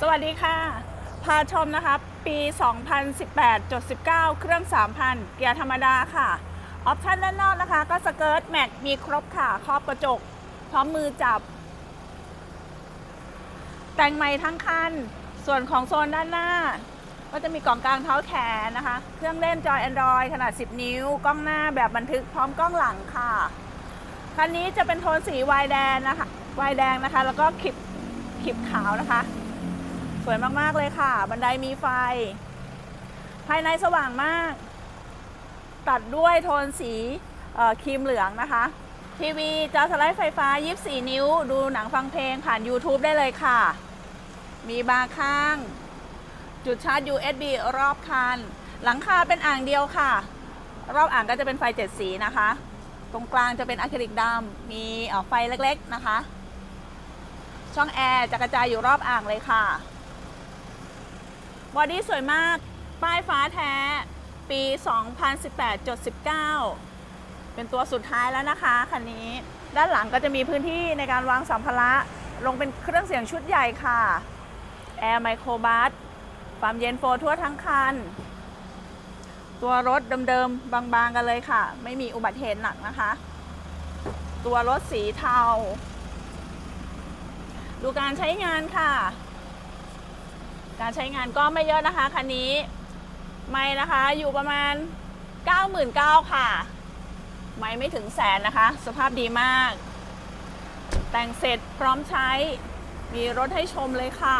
สวัสดีค่ะ พาชมนะคะปี 2018.19 เครื่อง 3,000 เกียร์ธรรมดาค่ะ ออปชันด้านนอกนะคะ ก็สเกิร์ตแม็กมีครบค่ะ ครอบกระจก พร้อมมือจับ แต่งใหม่ทั้งคัน ส่วนของโซนด้านหน้า ก็จะมีกล่องกลางเท้าแขนนะคะ เครื่องเล่นจอย Android ขนาด 10 นิ้ว กล้องหน้าแบบบันทึกพร้อมกล้องหลังค่ะ คันนี้จะเป็นโทนสีวายแดงนะคะวายแดงนะคะ แล้วก็ขีบขีบขาวนะคะ สวยมากๆเลยค่ะ บันไดมีไฟ ภายในสว่างมาก ตัดด้วยโทนสีครีมเหลืองนะคะ ทีวีจอสไลด์ไฟฟ้า 24 นิ้ว ดูหนังฟังเพลงผ่าน YouTube ได้เลยค่ะ มีบาร์ข้าง จุดชาร์จ USB รอบคัน หลังคาเป็นอ่างเดียวค่ะ รอบอ่างก็จะเป็นไฟเจ็ดสีนะคะ ตรงกลางจะเป็นอะคริลิกดำมีออไฟเล็กๆนะคะ ช่องแอร์จะกระจายอยู่รอบอ่างเลยค่ะ บอดี้สวยมาก ป้ายฟ้าแท้ ปี 2018.19 เป็นตัวสุดท้ายแล้วนะคะคันนี้ ด้านหลังก็จะมีพื้นที่ในการวางสัมภาระลงเป็นเครื่องเสียงชุดใหญ่ค่ะ แอร์ไมโครบัสความเย็นโฟทั่วทั้งคัน ตัวรถเดิมๆ บางๆ กันเลยค่ะ ไม่มีอุบัติเหตุหนักนะคะ ตัวรถสีเทา ดูการใช้งานค่ะ การใช้งานก็ไม่เยอะนะคะคันนี้ไม่นะคะอยู่ประมาณ 99,000ค่ะ ไม่ไม่ถึงแสนนะคะ สภาพดีมาก แต่งเสร็จพร้อมใช้ มีรถให้ชมเลยค่ะ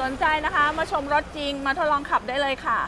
สนใจนะคะมาชมรถจริงมาทดลองขับได้เลยค่ะ